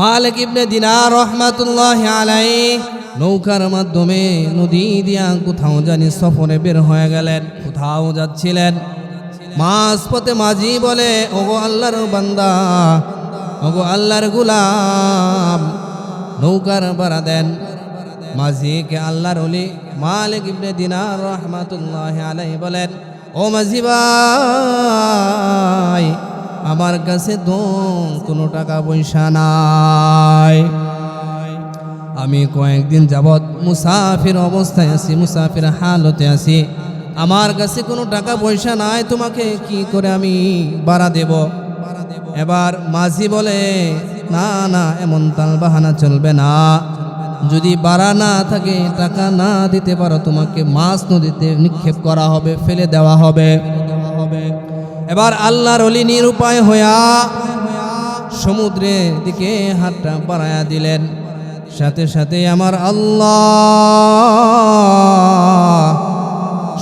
মালিক ইবনে দিনার রহমাতুল্লাহ আলাই নৌকার মাধ্যমে নদী দিয়া কোথাও জানি সফরে বের হয়ে গেলেন, কোথাও যাচ্ছিলেন। মাঝ পথে মাঝি বলে, ওগো আল্লাহর বান্দা, ওগো আল্লাহর গুলাম, নৌকার বাড়া দেন। মাঝিকে আল্লাহর অলি মালিক ইবনে দিনার রহমাতুল্লাহ আলাই বলেন, ও মাঝি আমার কাছে তো কোনো টাকা পয়সা নাই। আমি কয়েকদিন যাবৎ মুসাফির অবস্থায় আছি, মুসাফির হালতে আছি। আমার কাছে কোনো টাকা পয়সা নাই, তোমাকে কি করে আমি বাড়া দেব? এবার মাঝি বলে, না না, এমন তাল বাহানা চলবে না। যদি বাড়া না থাকে, টাকা না দিতে পারো, তোমাকে মাছ নদীতে নিক্ষেপ করা হবে, ফেলে দেওয়া হবে। এবার আল্লাহর অলি নিরুপায় হইয়া সমুদ্রের দিকে হাতটা বাড়ায়া দিলেন। সাথে সাথে আমার আল্লাহ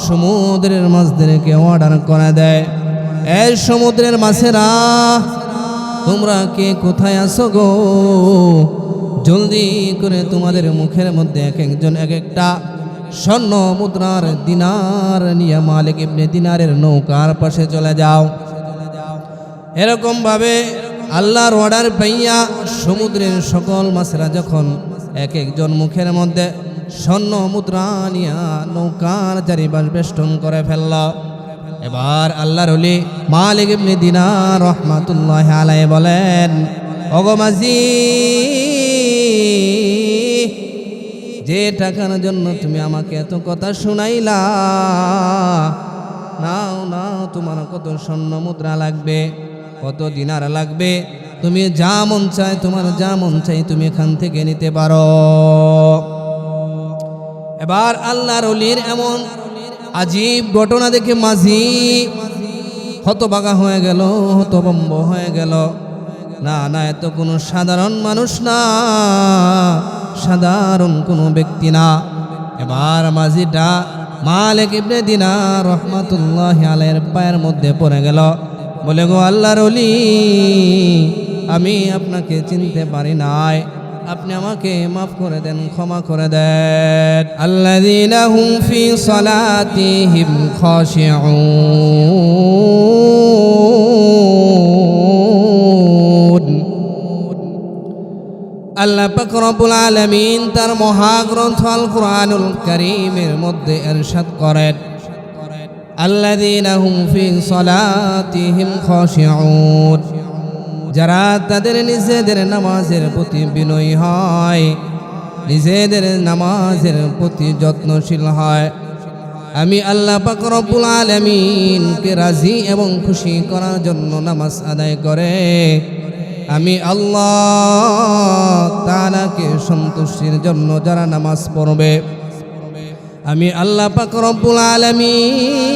সমুদ্রের মাছদেরকে অর্ডার করে দেয়। এই সমুদ্রের মাছেরা, তোমরা কে কোথায় আসো গো? জলদি করে তোমাদের মুখের মধ্যে এক একজন এক একটা স্বর্ণ মুদ্রার দিনার নিয়ে মালিক ইবনে দিনারের নৌকার পাশে চলে যাও। এরকম ভাবে আল্লাহর অর্ডার পাইয়া সমুদ্রের সকল মাছেরা যখন এক একজন মুখের মধ্যে স্বর্ণ মুদ্রা নিয়া নৌকার চারিপাশ বেষ্টন করে ফেলল। এবার আল্লাহর অলি মালিক ইবনে দিনার রহমাতুল্লাহ আলাই বলেন অগমাজি যে টাকার জন্য তুমি আমাকে এত কথা শুনাইলা, নাও নাও, তোমার কত স্বর্ণ মুদ্রা লাগবে, কত দিনার লাগবে, তুমি যা মন চায়, তোমার যা মন চাই তুমি এখান থেকে নিতে পারো। এবার আল্লাহর অলির এমন আজীব ঘটনা দেখে মাঝি হতবাগা হয়ে গেল, হতবম্ব হয়ে গেল। না না, এত কোনো সাধারণ মানুষ না। সাধারণ কোনো ব্যক্তি না। এবার মাঝিটা মালিক ইবনে দিনা রহমাতুল্লাহ আলের পায়ের মধ্যে পড়ে গেল। বলে, গো আল্লাহর অলি আমি আপনাকে চিনতে পারি নাই। আপনি আমাকে মাফ করে দেন, ক্ষমা করে দেন। আল্লাযীনা হুম ফি সালাতিহিম খাশিউন। আল্লাহ পাক রব্বুল আলামিন তার মহাগ্রন্থ আল কোরআনুল কারীমের মধ্যে ইরশাদ করেন। যারা তাদের নিজেদের নামাজের প্রতি বিনয়ী হয়, নিজেদের নামাজের প্রতি যত্নশীল হয়। আমি আল্লাহ পাক রব্বুল আলামিনকে রাজি এবং খুশি করার জন্য নামাজ আদায় করে। আমি আল্লাহ সন্তুষ্টির জন্য যারা নামাজ পড়বে, আমি আল্লাহ পাক আলামিন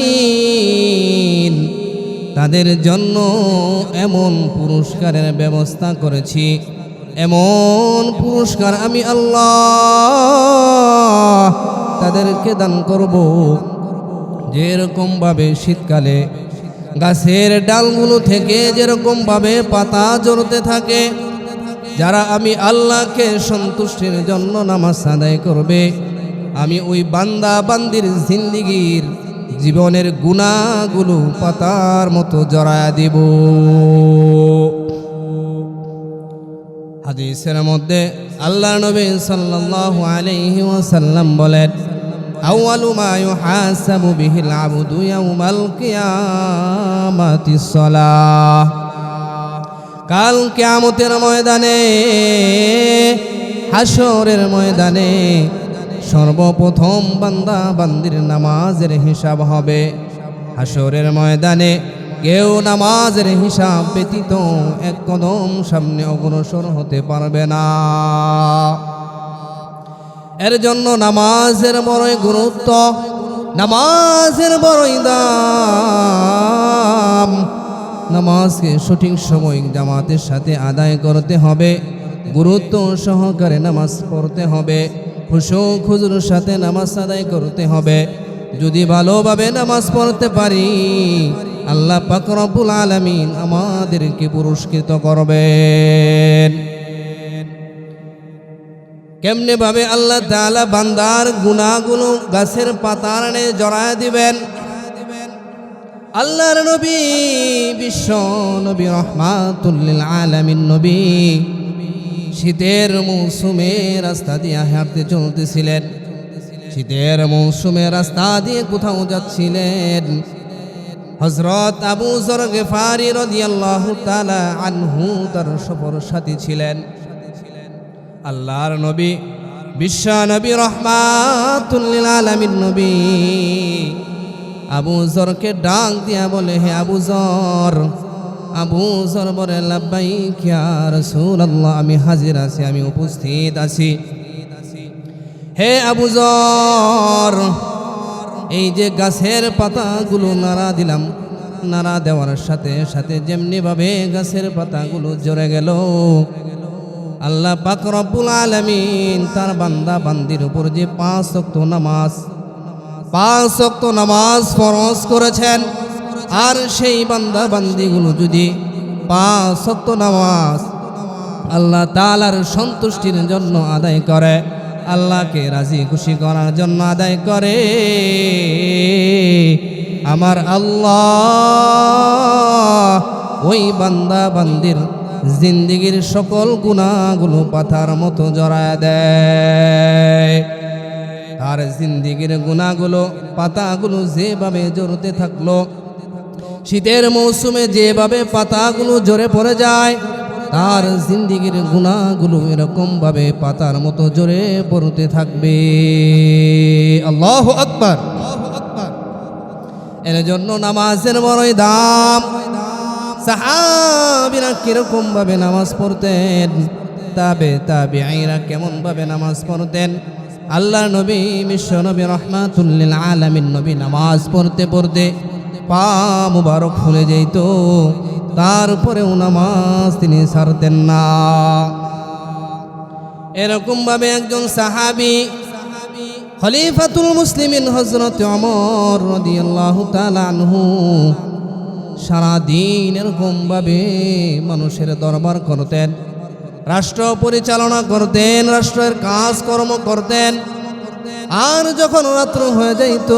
তাদের জন্য এমন পুরস্কারের ব্যবস্থা করেছি। এমন পুরস্কার আমি আল্লাহ তাদেরকে দান করব। যেরকমভাবে শীতকালে গাছের ডালগুলো থেকে যেরকমভাবে পাতা জড়তে থাকে, যারা আমি আল্লাহকে সন্তুষ্টির জন্য নামাজ আদায় করবে, আমি ওই বান্দা বান্দির জিন্দিগির জীবনের গুণাগুলো পাতার মতো জড়ায় দিব। হাদিসের মধ্যে আল্লাহ নবী সাল্লাল্লাহু আলাইহি ওয়াসাল্লাম বলেন আউয়ালু মা ইউহাসাবু বিহিল আবদু ইয়াউমাল কিয়ামাতিস সালাহ। কাল কিয়ামতের ময়দানে হাসরের ময়দানে সর্বপ্রথম বান্দা বান্দির নামাজের হিসাব হবে। হাসরের ময়দানে কেউ নামাজের হিসাব ব্যতীত এক কদম সামনে অগ্রসর হতে পারবে না। এর জন্য নামাজের বড়ই গুরুত্ব, নামাজের বড়ই দাম। নামাজকে সঠিক সময় জামাতের সাথে আদায় করতে হবে, গুরুত্ব সহকারে নামাজ পড়তে হবে খুশো খুজুর সাথে নামাজ আদায় করতে হবে। যদি ভালোভাবে নামাজ পড়তে পারি, আল্লাহ পাক রব্বুল আলামিন আমাদেরকে পুরস্কৃত করবেন। কেমনে ভাবে আল্লাহ তালা বান্দার গুনাহগুলো গাছের পাতার আনে জড়ায় দিবেন? আল্লাহর নবী, বিশ্ব নবী, রহমাতুল্লিল আলামিন নবী, শীতের মৌসুমে রাস্তা দিয়ে হাঁটতে চলতেছিলেন। শীতের মৌসুমে রাস্তা দিয়ে কোথাও যাচ্ছিলেন। হজরত আবু জর গেফারি রদিয়াল্লাহু তাআলা আনহু তার সফর সাথী ছিলেন। আল্লাহর নবী, বিশ্ব নবী রহমাতুল্লিল নবী। আবু জরকে ডাক দিয়া বলে, হে আবু জর আবু জর বলে লাব্বাই আমি হাজির আছি, আমি উপস্থিত আছি। হে আবু জর, এই যে গাছের পাতাগুলো নাড়া দিলাম, নাড়া দেওয়ার সাথে সাথে যেমনিভাবে গাছের পাতাগুলো জড়ে গেল আল্লাহ পাক রব্বুল আলামিন তার বান্দা বান্দির উপর যে পাঁচ ওয়াক্ত নামাজ, পাঁচ ওয়াক্ত নামাজ ফরজ করেছেন, আর সেই বান্দা বান্দিগুলো যদি পাঁচ ওয়াক্ত নামাজ আল্লাহ তাআলার সন্তুষ্টির জন্য আদায় করে, আল্লাহকে রাজি খুশি করার জন্য আদায় করে। আমার আল্লাহ ওই বান্দা বান্দির জিন্দিগির সকল গুণাগুলো পাথার মতো জড়ায় দেয়। আর জিন্দিগির গুণাগুলো, পাতাগুলো যেভাবে জড়তে থাকল, শীতের মৌসুমে যেভাবে পাতাগুলো জোরে পড়ে যায়, তার জিন্দিগির গুণাগুলো এরকম ভাবে পাতার মতো জোরে পড়তে থাকবে। আল্লাহ আকবার। এর জন্য নামাজের বড়ই দাম সাহাবিরা কীরকম ভাবে নামাজ পড়তেন? তাবে তাবে আইরা কেমন ভাবে নামাজ পড়তেন? আল্লাহ নবী, বিশ্ব নবী রহমাতুল্লিল আলামিন নবী নামাজ পড়তে পড়তে পা মুবারক ফুলে যেত। তারপরেও নামাজ তিনি ছাড়তেন না। এরকম ভাবে একজন সাহাবি, খলিফাতুল মুসলিমিন হজরত অমর রদিয়াল্লাহু তাআলা আনহু সারাদিন এরকমভাবে মানুষের দরবার করতেন, রাষ্ট্র পরিচালনা করতেন, রাষ্ট্রের কাজকর্ম করতেন। আর যখন রাত্র হয়ে যাইত,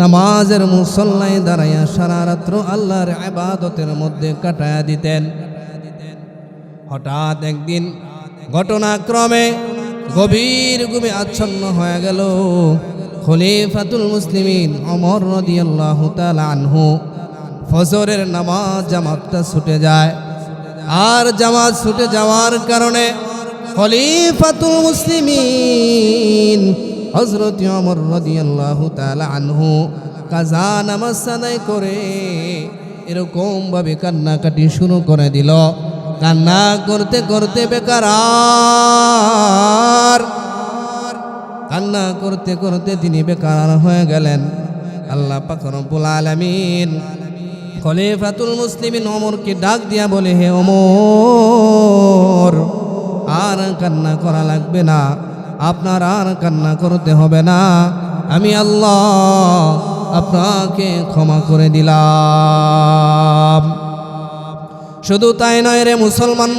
নামাজের মুসল্লায় দাঁড়াইয়া সারা রাত্র আল্লাহর আবাদতের মধ্যে কাটায়া দিতেন। হঠাৎ একদিন ঘটনাক্রমে গভীর ঘুমে আচ্ছন্ন হয়ে গেল। খলিফাতুল মুসলিমিন অমর রদিয়াল্লাহু আনহু। ফজরের নামাজ জামাতটা ছুটে যায়। আর জামাত ছুটে যাওয়ার কারণে খলিফাতুল মুসলিমিন হজরত অমর রদিয়াল্লাহু তাআলা আনহু কাজা নামাজ আদায় করে এরকম ভাবে কান্নাকাটি শুরু করে দিল। কান্না করতে করতে বেকার কান্না করতে করতে তিনি বেকার হয়ে গেলেন। আল্লাহ পাক রব্বুল আলামিন খলিফাতুল মুসলিমিন অমরকে ডাক দিয়া বলে, হে অমর আর কান্না করা লাগবে না। আপনার আর কান্না করতে হবে না। আমি আল্লাহ আপনাকে ক্ষমা করে দিলাম। শুধু তাই নয় রে মুসলমান,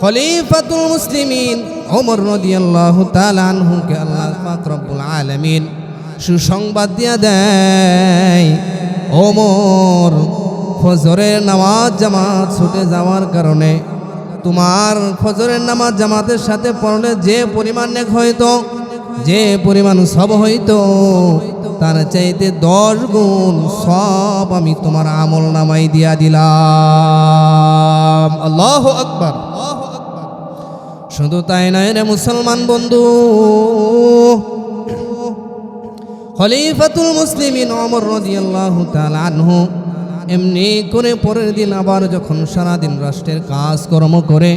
খলিফাতুল মুসলিমিন ওমর রাদিয়াল্লাহু তাআলা আনহুকে আল্লাহ পাক রব্বুল আলামিন সুসংবাদ দিয়া দেয়, ওমর, ফজরের নামাজ জামাত ছুটে যাওয়ার কারণে তোমার ফজরের নামাজ জামাতের সাথে পড়লে যে পরিমাণ নেক হইতো, যে পরিমাণ সব হইতো, তার চাইতে দশ গুণ সব আমি তোমার আমল নামাই দিয়া দিলাম। আল্লাহ আকবার। শুধু তাই নয় রে মুসলমান বন্ধু। খলিফাতুল মুসলিমিন অমর রাদিয়াল্লাহু তাআলা এমনি করে পরের দিন আবার যখন সারাদিন রাষ্ট্রের কাজকর্ম করে,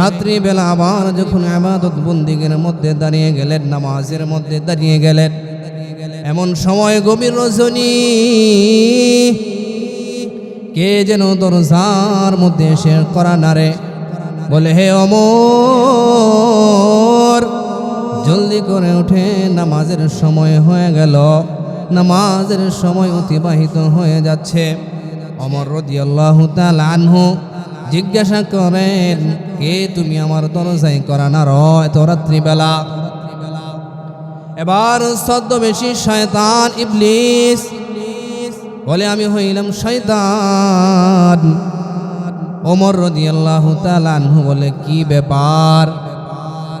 রাত্রিবেলা আবার যখন আবাদত বন্দিগের মধ্যে দাঁড়িয়ে গেলেন, নামাজের মধ্যে দাঁড়িয়ে গেলেন, এমন সময় গভীর রজনী, কে যেন দরজার মধ্যে এসে করা নারে বলে, হে অমর, জলদি করে উঠে নামাজের সময় হয়ে গেল। নামাজের সময় অতিবাহিত হয়ে যাচ্ছে। অমর রদিয়াল্লাহু তাআলা আনহু জিজ্ঞাসা করেন, কে তুমি আমার দরজায় করানার এত রাত্রিবেলা? এবার ছদ্মবেশী শয়তান ইবলিস বলে, আমি হইলাম শয়তান। ওমর রদিয়াল্লাহু তাআলা আনহু বলে, কি ব্যাপার?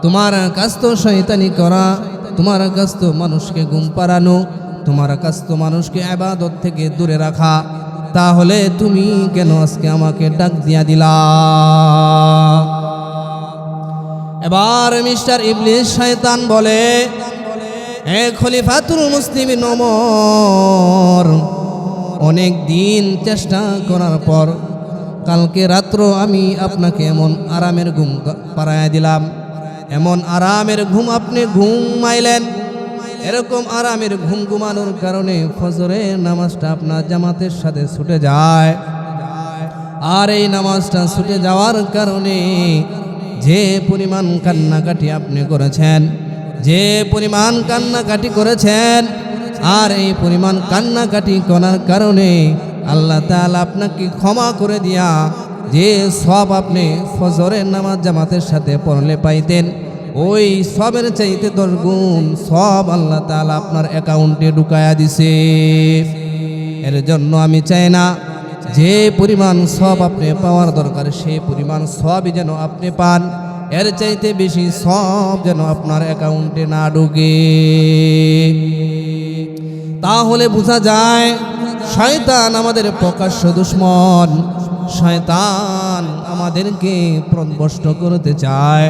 তোমার কাজ তো শয়তানি করা, তোমার কাজ তো মানুষকে গুম পাড়ানো তোমার কাজ তো মানুষকে আবাদত থেকে দূরে রাখা। তাহলে তুমি কেন আজকে আমাকে ডাক দিয়া দিলা? এবার মিস্টার ইবলিস শয়তান বলে, এ খলিফাতুল মুসলিমিন ওমর, অনেক দিন চেষ্টা করার পর কালকে রাত্র আমি আপনাকে এমন আরামের ঘুম পাড়ায় দিলাম। এমন আরামের ঘুম আপনি ঘুমাইলেন। এরকম আরামের ঘুম ঘুমানোর কারণে ফজরের নামাজটা আপনার জামাতের সাথে ছুটে যায়। আর এই নামাজটা ছুটে যাওয়ার কারণে যে পরিমাণ কান্নাকাটি আপনি করেছেন, যে পরিমাণ কান্নাকাটি করেছেন, আর এই পরিমাণ কান্নাকাটি করার কারণে আল্লাহ তাআলা আপনাকে ক্ষমা করে দিয়া যে সব আপনি ফজরের নামাজ জামাতের সাথে পড়লে পাইতেন, ওই সবের চাইতে দশ গুণ সব আল্লাহ তাআলা আপনার অ্যাকাউন্টে ঢুকায়া দিছে। এর জন্য আমি চাই না, যে পরিমাণ সব আপনি পাওয়ার দরকার, সেই পরিমাণ সবই যেন আপনি পান। এর চাইতে বেশি সব যেন আপনার অ্যাকাউন্টে না ঢুকে। তাহলে বোঝা যায় শয়তান আমাদের প্রকাশ্য দুশ্মন। শয়তান আমাদেরকে প্রদবষ্ট করতে চায়।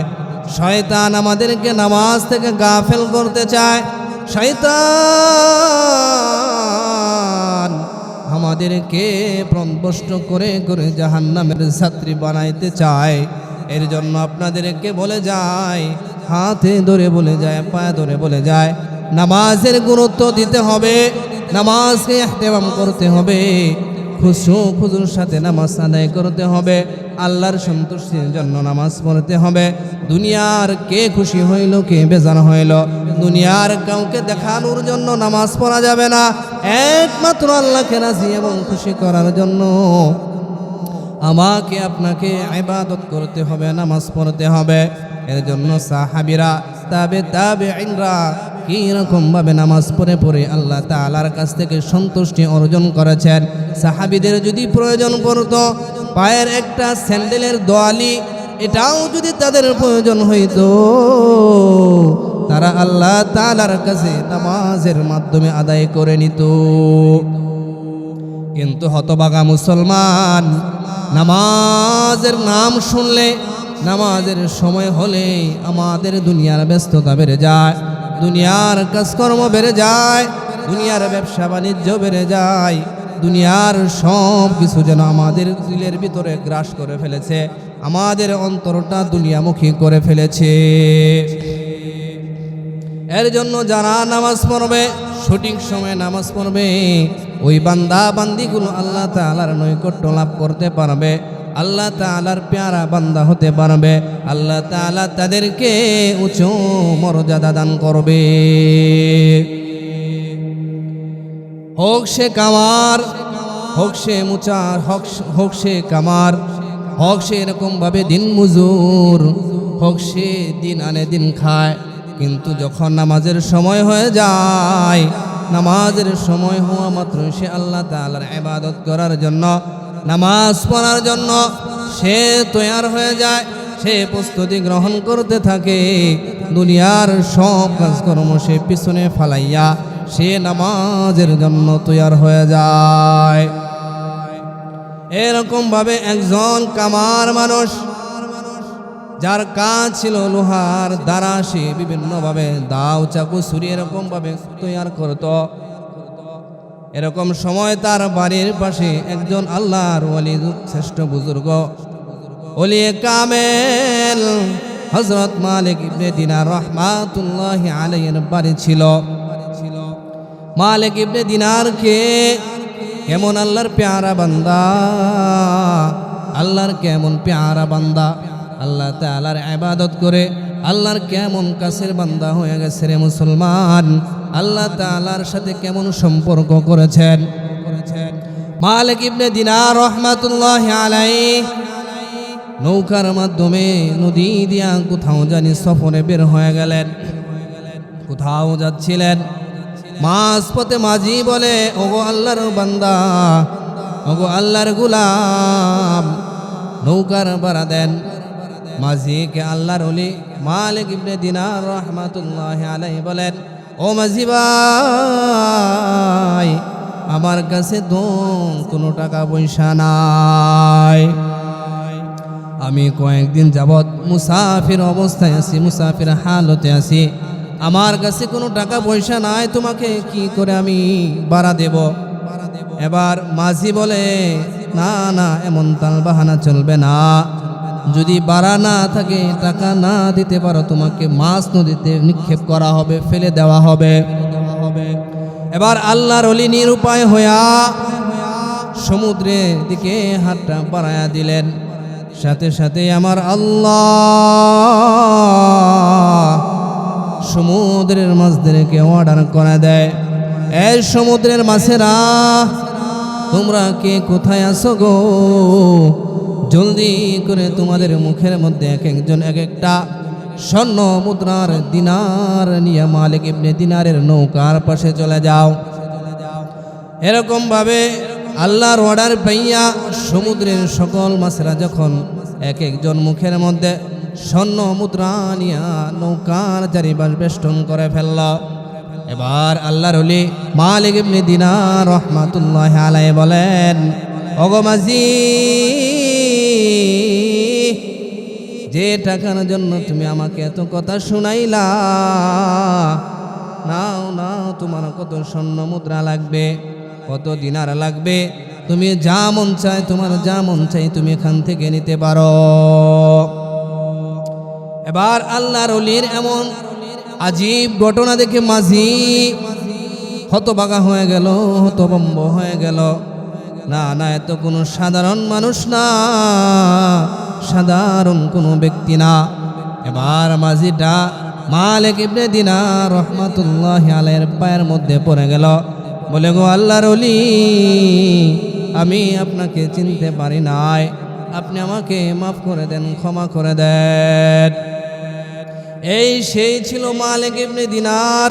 শয়তান আমাদেরকে নামাজ থেকে গাফেল করতে চায়। শয়তান আমাদেরকে প্রদবষ্ট করে করে জাহান্নামের ছাত্রী বানাইতে চায়। এর জন্য আপনাদেরকে বলে যায়, হাতে ধরে বলে যায়, পায়ে ধরে বলে যায়, নামাজের গুরুত্ব দিতে হবে। নামাজকে এহতেমাম করতে হবে, খুশু খুজুর সাথে নামাজ আদায় করতে হবে, আল্লাহর সন্তুষ্টির জন্য নামাজ পড়তে হবে। দুনিয়ার কে খুশি হইল, কে বেজার হইল, দুনিয়ার কাউকে দেখানোর জন্য নামাজ পড়া যাবে না। একমাত্র আল্লাহকে রাজি এবং খুশি করার জন্য আমাকে আপনাকে ইবাদত করতে হবে, নামাজ পড়তে হবে। এর জন্য সাহাবিরা, তাবে তাবে আইনরা কীরকম ভাবে নামাজ পড়ে পড়ে আল্লাহ তাআলার কাছ থেকে সন্তুষ্টি অর্জন করেছেন। সাহাবিদের যদি প্রয়োজন পড়তো, পায়ের একটা স্যান্ডেলের দোয়ালি, এটাও যদি তাদের প্রয়োজন হইতো, তারা আল্লাহ তাআলার কাছে নামাজের মাধ্যমে আদায় করে নিত। কিন্তু হতবাগা মুসলমান, নামাজের নাম শুনলে, নামাজের সময় হলে আমাদের দুনিয়ার ব্যস্ততা বেড়ে যায়। দুনিয়ার কাজকর্ম বেড়ে যায়, দুনিয়ার ব্যবসা বাণিজ্য বেড়ে যায়, দুনিয়ার সব কিছু যেন আমাদের দিলের ভিতরে গ্রাস করে ফেলেছে, আমাদের অন্তরটা দুনিয়ামুখী করে ফেলেছে। এর জন্য যারা নামাজ পড়বে, সঠিক সময়ে নামাজ পড়বে, ওই বান্দা বান্দিগুলো আল্লাহ তাআলার নৈকট্য লাভ করতে পারবে। আল্লাহ তাআলার পেয়ারা বান্দা হতে পারবে। আল্লাহ তাআলা তাদেরকে উঁচু মর্যাদা দান করবে। হোক সে কামার, হোক সে মুচার, হোক হোক সে কামার, হোক সে এরকমভাবে দিন মজুর, হোক সে দিন আনে দিন খায়। কিন্তু যখন নামাজের সময় হয়ে যায়, নামাজের সময় হওয়া মাত্র সে আল্লাহ তালার ইবাদত করার জন্য নামাজ পড়ার জন্য সে তৈয়ার হয়ে যায়, সে প্রস্তুতি গ্রহণ করতে থাকে। দুনিয়ার সব কাজকর্ম সে পিছনে ফালাইয়া সে নামাজের জন্য তৈয়ার হয়ে যায়। এরকম ভাবে একজন কামার মানুষ, যার কাজ ছিল লোহার দ্বারা সে বিভিন্নভাবে দাও চাকু ছুরি এরকমভাবে তৈয়ার করত। এরকম সময় তার বাড়ির পাশে একজন আল্লাহর ওলি শ্রেষ্ঠ বুজুর্গ। ওলিয়ে কামেল হজরত মালিক ইবনে দিনার রহমাতুল্লাহ আলাইয়ের বাড়ি ছিল। মালিক ইবনে দিনারকে কেমন আল্লাহর পেয়ারা বান্দা? আল্লাহর কেমন পেয়ারা বান্দা? আল্লাহ তাআলার ইবাদত করে। আল্লাহর কেমন কাছের বান্দা হয়ে গেছে রে মুসলমান? আল্লাহ তাআলার সাথে কেমন সম্পর্ক করেছেন? করেছেন মালিক ইবনে দিনার রহমাতুল্লাহ আলাইহি নৌকার মাধ্যমে নদী দিয়া কোথাও জানি সফরে বের হয়ে গেলেন। কোথাও যাচ্ছিলেন। মাঝ পথে মাঝি বলে, ওগো আল্লাহর বান্দা, ওগো আল্লাহর গুলাম, নৌকার বাড়া দেন। মাঝিকে আল্লাহর অলি মালিক ইবনে দিনার রহমাতুল্লাহ আলাই বলেন, ও মাঝি ভাই, আমার কাছে তো কোনো টাকা পয়সা নাই। আমি কয়েকদিন যাবৎ মুসাফির অবস্থায় আছি, মুসাফির হালতে আছি। আমার কাছে কোনো টাকা পয়সা নাই, তোমাকে কি করে আমি বাড়া দেব? এবার মাঝি বলে, না না, এমন তাল বাহানা চলবে না। যদি বাড়া না থাকে, টাকা না দিতে পারো, তোমাকে মাছ নদীতে নিক্ষেপ করা হবে, ফেলে দেওয়া হবে। এবার আল্লাহর অলি নিরুপায় হইয়া সমুদ্রের দিকে হাতটা বাড়ায়া দিলেন। সাথে সাথে আমার আল্লাহ সমুদ্রের মাছদেরকে অর্ডার করে দেয়। এই সমুদ্রের মাছেরা, তোমরা কে কোথায় আসো গো? জলদি করে তোমাদের মুখের মধ্যে এক একজন এক একটা স্বর্ণ মুদ্রার দিনার নিয়ে মালিক ইবনে দিনারের নৌকার পাশে চলে যাও। এরকম ভাবে আল্লাহর অর্ডার পাইয়া সমুদ্রের সকল মাছেরা যখন এক একজন মুখের মধ্যে স্বর্ণ মুদ্রা নিয়া নৌকার চারিপাশ বেষ্টন করে ফেলল। এবার আল্লাহর অলি মালিক ইবনে দিনার রহমাতুল্লাহ আলাই বলেন অগমাজি যে টাকার জন্য তুমি আমাকে এত কথা শুনাইলা, নাও নাও, তোমার কত স্বর্ণ মুদ্রা লাগবে, কত দিনার লাগবে, তুমি যা মন চায়, তোমার যা মন চাই তুমি এখান থেকে নিতে পারো। এবার আল্লাহর অলির এমন আজীব ঘটনা দেখে মাঝি হতবাগা হয়ে গেল হতবম্ব হয়ে গেল। না না, এত কোনো সাধারণ মানুষ না। সাধারণ কোনো ব্যক্তি না। এবার মাঝিটা মালিক ইবনে দিনা রহমাতুল্লাহ আলের পায়ের মধ্যে পড়ে গেল। বলে, গো আল্লাহর অলি আমি আপনাকে চিনতে পারি নাই। আপনি আমাকে মাফ করে দেন, ক্ষমা করে দেন। এই সেই ছিল মালিক ইবনে দিনার।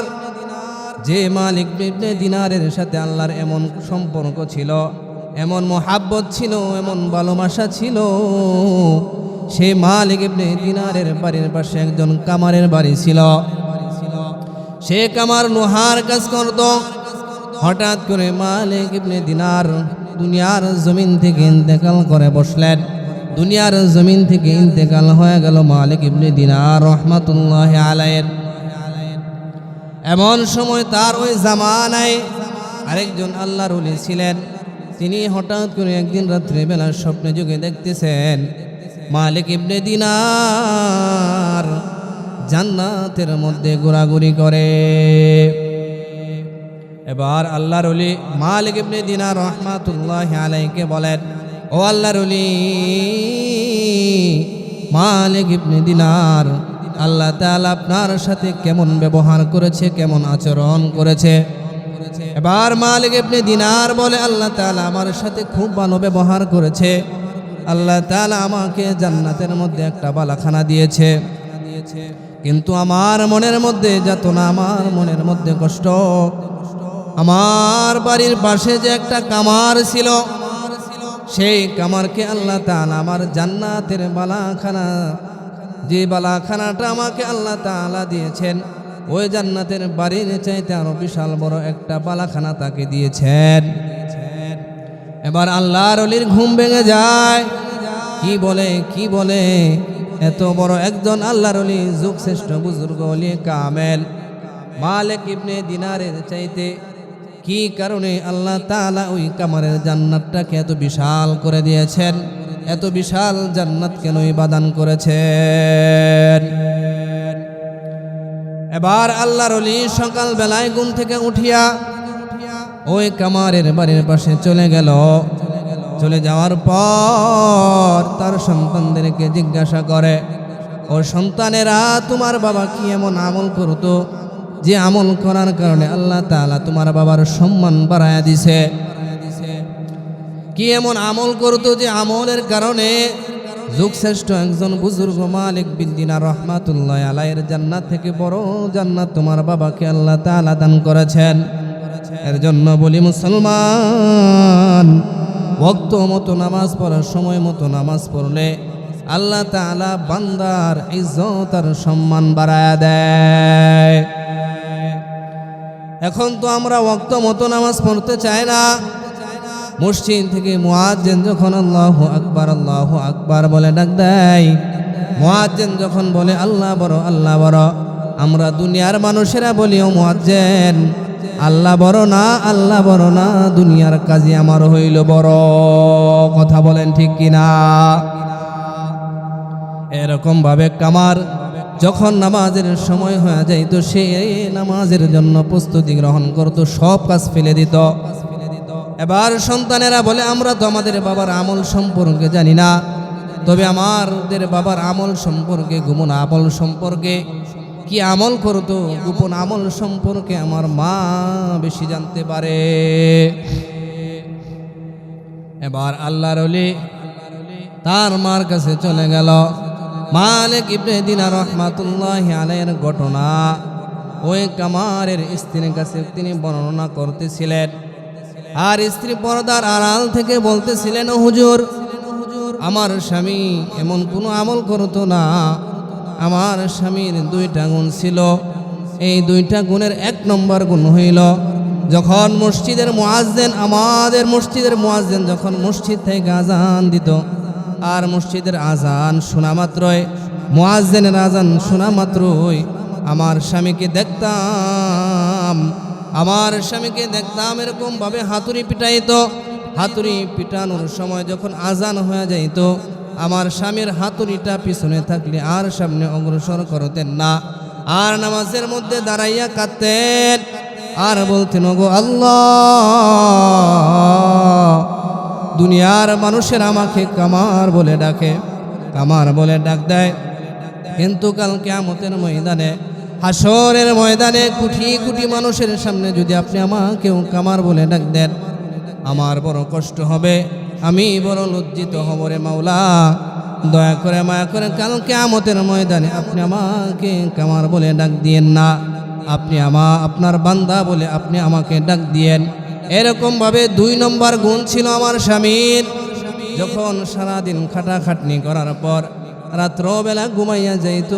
যে মালিক ইবনে দিনারের সাথে আল্লাহর এমন সম্পর্ক ছিল এমন মোহাব্বত ছিল, এমন ভালোবাসা ছিল। সে মালিক ইবনে দিনারের বাড়ির পাশে একজন কামারের বাড়ি ছিল। সে কামার নোহার কাজ করত। হঠাৎ করে মালিক ইবনে দিনার দুনিয়ার জমিন থেকে ইন্তেকাল করে বসলেন। দুনিয়ার জমিন থেকে ইন্তেকাল হয়ে গেল মালিক ইবনে দিনার রহমাতুল্লাহ আলায়ের এমন সময় তার ওই জামানায় আরেকজন আল্লাহর উলি ছিলেন। তিনি হঠাৎ করে একদিন রাত্রে বেলা স্বপ্নে যুগে দেখতেছেন মালিক ইবনে দিনার জান্নাতের মধ্যে ঘোরাঘুরি করে। এবার আল্লাহর মালিক ইবনে দিনার রহমাতুল্লাহ আলাইকে বলেন, ও আল্লাহর মালিক ইবনে দিনার, আল্লাহ তাআলা আপনার সাথে কেমন ব্যবহার করেছে, কেমন আচরণ করেছে? এবার মালিক আপনি দিনার বলে, আল্লাহ তাআলা আমার সাথে খুব ভালো ব্যবহার করেছে। আল্লাহ তাআলা আমাকে জান্নাতের মধ্যে একটা বালাখানা দিয়েছে। কিন্তু আমার মনের মধ্যে যত না আমার মনের মধ্যে কষ্ট। আমার বাড়ির পাশে যে একটা কামার ছিল, সেই কামারকে আল্লাহ তাআলা আমার জান্নাতের বালাখানা, যে বালাখানাটা আমাকে আল্লাহ তাআলা দিয়েছেন ওই জান্নাতের বাড়ির চাইতে আরও বিশাল বড় একটা বালাখানা তাকে দিয়েছেন। এবার আল্লাহর অলির ঘুম ভেঙে যায়। কি বলে কি বলে? এত বড় একজন আল্লাহর অলি, যুগ শ্রেষ্ঠ বুজুর্গ অলি কামেল। মালিক ইবনে দিনারের চাইতে কি কারণে আল্লাহ তাআলা ওই কামারের জান্নাতটাকে এত বিশাল করে দিয়েছেন? এত বিশাল জান্নাত কেনই বাদান করেছেন? এবার আল্লাহর অলি সকাল বেলায় ঘুম থেকে উঠিয়া ওই কামারের বাড়ির পাশে চলে গেল। চলে যাওয়ার পর তার সন্তানদেরকে জিজ্ঞাসা করে, ও সন্তানেরা, তোমার বাবা কি এমন আমল করতো যে আমল করার কারণে আল্লাহ তাআলা তোমার বাবার সম্মান বাড়ায়া দিছে? কি এমন আমল করতো যে আমলের কারণে যুগশ্রেষ্ঠ একজন বুজুর্গ মালিক বিদ্দিনা রহমাতুল্লাহ আলাইয়ের জান্নাত থেকে বড় জান্নাত তোমার বাবাকে আল্লাহ তাআলা দান করেছেন। এর জন্য বলি মুসলমান ভক্ত মতো নামাজ পড়ার সময় মতো নামাজ পড়লে আল্লাহ তাআলা বান্দার ইজ্জত আর সম্মান বাড়ায় দেয়। এখন তো আমরা ভক্ত মতো নামাজ পড়তে চাই না। মসজিদ থেকে মুয়াজ্জেন যখন আল্লাহ আকবার আল্লাহ আকবার বলে ডাক দেয়। মুয়াজ্জেন যখন বলে, আল্লাহ বড় আল্লাহ বড়। আমরা দুনিয়ার মানুষেরা বলিও মুয়াজ্জেন, আল্লাহ বড় না, আল্লাহ বড় না, দুনিয়ার কাজে আমার হইল বড়। কথা বলেন ঠিক কিনা? এরকম ভাবে কামার যখন নামাজের সময় হয়ে যাইতো, সে নামাজের জন্য প্রস্তুতি গ্রহণ করতো, সব কাজ ফেলে দিত। এবার সন্তানেরা বলে, আমরা তো আমাদের বাবার আমল সম্পর্কে জানি না। তবে আমাদের বাবার আমল সম্পর্কে গোপন আমল সম্পর্কে, কি আমল করতো, গোপন আমল সম্পর্কে আমার মা বেশি জানতে পারে। এবার আল্লাহর তার মার কাছে চলে গেল। মালিক ইবনে দিনা রহমাতুল্লাহ আলাইয়ের ঘটনা ওই কামারের স্ত্রীর কাছে তিনি বর্ণনা করতেছিলেন। আর স্ত্রী পর্দার আড়াল থেকে বলতেছিলেন "ও হুজুর, আমার স্বামী এমন কোনো আমল করতো না। আমার স্বামীর দুইটা গুণ ছিল। এই দুইটা গুণের এক নম্বর গুণ হইল, যখন মসজিদের মুয়াজ্জেন, আমাদের মসজিদের মুয়াজ্জেন যখন মসজিদ থেকে আজান দিত, আর মসজিদের আজান শোনা মাত্রই, মুয়াজ্জেনের আজান শোনা মাত্রই, আমার স্বামীকে দেখতাম। আমার স্বামীকে দেখতাম এরকম ভাবে হাতুড়ি পিটাইতো, হাতুড়ি পিটানোর সময় যখন আজান হয়ে যাইত, আমার স্বামীর হাতুড়িটা পিছনে থাকলে আর সামনে অগ্রসর করতেন না। আর নামাজের মধ্যে দাঁড়াইয়া কাঁদতেন, আর বলতেন গো আল্লাহ, দুনিয়ার মানুষের আমাকে কামার বলে ডাকে, কামার বলে ডাক দেয়। কিন্তু কাল কেয়ামতের ময়দানে হাসরের ময়দানে কুটি কুটি মানুষের সামনে যদি আপনি আমাকেও কামার বলে ডাক দেন, আমার বড় কষ্ট হবে। আমি বড় লজ্জিত হব রে মাওলা। দয়া করে মায়া করে কাল কেয়ামতের ময়দানে আপনি আমাকে কামার বলে ডাক দিয়েন না। আপনি আমা, আপনার বান্দা বলে আপনি আমাকে ডাক দিয়েন। এরকমভাবে দুই নম্বর গুণ ছিল আমার স্বামীর। যখন সারাদিন খাটাখাটনি করার পর রাত্রবেলা ঘুমাইয়া যাইত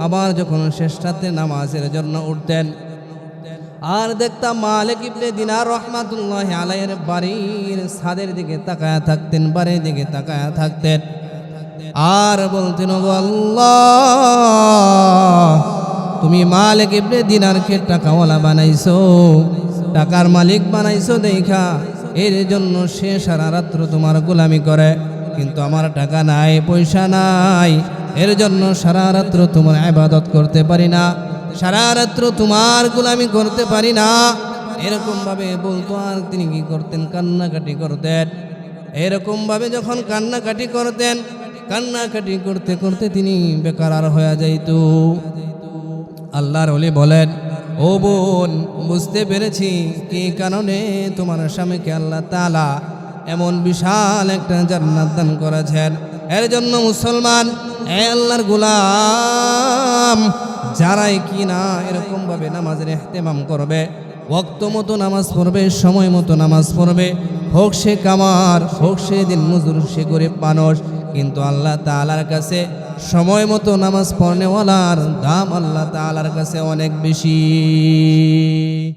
আবার যখন শেষ রাতে নামাজের জন্য উঠতেন, আর দেখতাম মালিক ইবনে দিনার রহমাতুল্লাহ আলাইয়ের বাড়ির ছাদের দিকে তাকায়া থাকতেন, বাড়ির দিকে তাকায়া থাকতেন। আর বলতেন, "ওগো আল্লাহ, তুমি মালিক ইবনে দিনারকে টাকাওয়ালা বানাইছো? টাকার মালিক বানাইছো দেখা। এর জন্য সে সারা রাত্র তোমার গোলামি করে। কিন্তু আমার টাকা নাই, পয়সা নাই। এর জন্য সারা রাত্র তোমার আবাদত করতে পারি না। সারা রাত্র তোমার গোলামি করতে পারি না। এরকম ভাবে বলতো আর তিনি কি করতেন? কান্নাকাটি করতেন। এরকম ভাবে যখন কান্নাকাটি করতেন, কান্নাকাটি করতে করতে তিনি বেকার আর হয়ে যাইতো। আল্লাহর ওলি বলেন, ও বোন, বুঝতে পেরেছি কি কারণে তোমার স্বামীকে আল্লাহ তালা এমন বিশাল একটা জান্নাত দান করেছেন। এর জন্য মুসলমান আল্লাহর গোলাম, যারাই কি না এরকমভাবে নামাজের এহতেমাম করবে, ওক্ত মতো নামাজ পড়বে, সময় মতো নামাজ পড়বে, হোক সে কামার, হোক সে দিন মজুর, সে গরিব মানুষ, কিন্তু আল্লাহ তালার কাছে সময় মতো নামাজ পড়নেওয়ালার দাম আল্লাহ তালার কাছে অনেক বেশি।